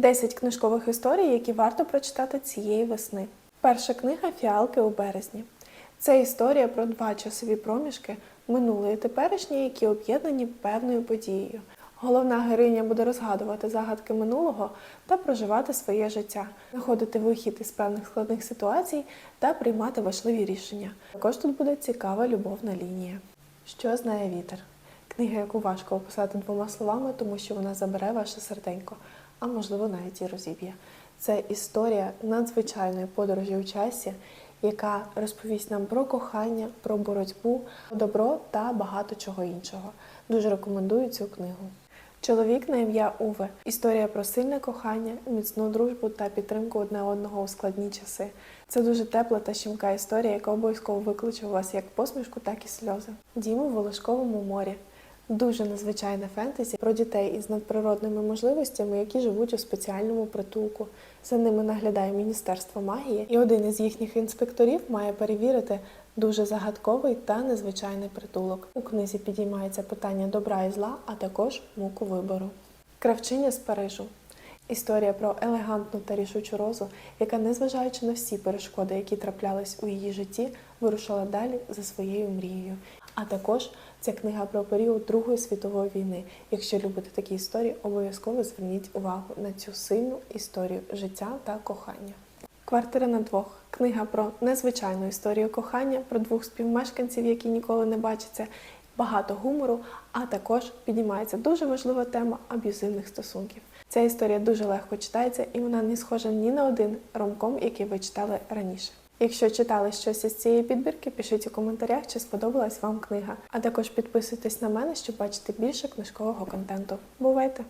10 книжкових історій, які варто прочитати цієї весни. Перша книга Фіалки у березні. Це історія про два часові проміжки минуле і теперішнє, які об'єднані певною подією. Головна героїня буде розгадувати загадки минулого та проживати своє життя, знаходити вихід із певних складних ситуацій та приймати важливі рішення. Також тут буде цікава любовна лінія. Що знає вітер? Книга, яку важко описати двома словами, тому що вона забере ваше серденько, а можливо навіть і розіб'є. Це історія надзвичайної подорожі у часі, яка розповість нам про кохання, про боротьбу, добро та багато чого іншого. Дуже рекомендую цю книгу. Чоловік на ім'я Уве. Історія про сильне кохання, міцну дружбу та підтримку одне одного у складні часи. Це дуже тепла та щемка історія, яка обов'язково викличе у вас як посмішку, так і сльози. Дім у Волошковому морі. Дуже незвичайне фентезі про дітей із надприродними можливостями, які живуть у спеціальному притулку. За ними наглядає Міністерство магії, і один із їхніх інспекторів має перевірити дуже загадковий та незвичайний притулок. У книзі підіймається питання добра і зла, а також муку вибору. Кравчиня з Парижу. Історія про елегантну та рішучу розу, яка, незважаючи на всі перешкоди, які траплялись у її житті, вирушила далі за своєю мрією. А також ця книга про період Другої світової війни. Якщо любите такі історії, обов'язково зверніть увагу на цю сильну історію життя та кохання. Квартира на двох. Книга про незвичайну історію кохання, про двох співмешканців, які ніколи не бачаться, багато гумору, а також підіймається дуже важлива тема аб'юзивних стосунків. Ця історія дуже легко читається і вона не схожа ні на один ромком, який ви читали раніше. Якщо читали щось із цієї підбірки, пишіть у коментарях, чи сподобалась вам книга. А також підписуйтесь на мене, щоб бачити більше книжкового контенту. Бувайте!